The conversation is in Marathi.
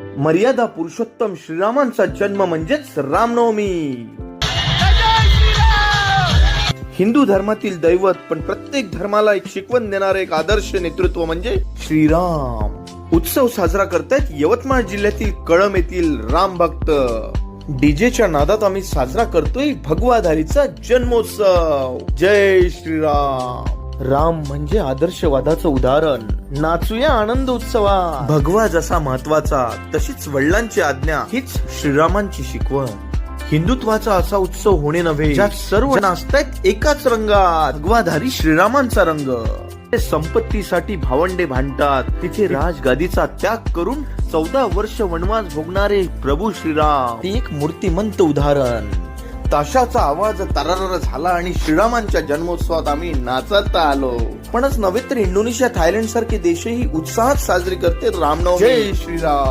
मर्यादा पुरुषोत्तम श्रीरामांचा जन्म म्हणजेच रामनवमी. हिंदू धर्मातील दैवत पण प्रत्येक धर्माला एक शिकवण देणारे एक आदर्श नेतृत्व म्हणजे श्रीराम. उत्सव साजरा करतायत यवतमाळ जिल्ह्यातील कळम येथील राम भक्त. डीजेच्या नादात आम्ही साजरा करतोय भगवाधारीचा जन्मोत्सव. जय श्रीराम. राम म्हणजे आदर्शवादाचं उदाहरण. नाचूया आनंद उत्सवा भगवा जसा महत्त्वाचा तशीच वडिलांची आज्ञा हीच श्रीरामांची शिकवण. हिंदुत्वाचा असा उत्सव होणे नव्हे. ज्यात सर्व नाचतायत एकाच रंगात. भगवाधारी श्रीरामांचा रंग. ते संपत्तीसाठी भावंडे भांडतात. तिथे राजगादीचा त्याग करून चौदा वर्ष वनवास भोगणारे प्रभू श्रीराम. ते एक मूर्तिमंत उदाहरण. ताशाचा आवाज तरार झाला आणि श्रीरामांच्या जन्मोत्सवात आम्ही नाचत आलो. पणच नव्हे तर इंडोनेशिया थायलंड सारखे देशही उत्साहात साजरी करते रामनवमी. जय श्रीराम.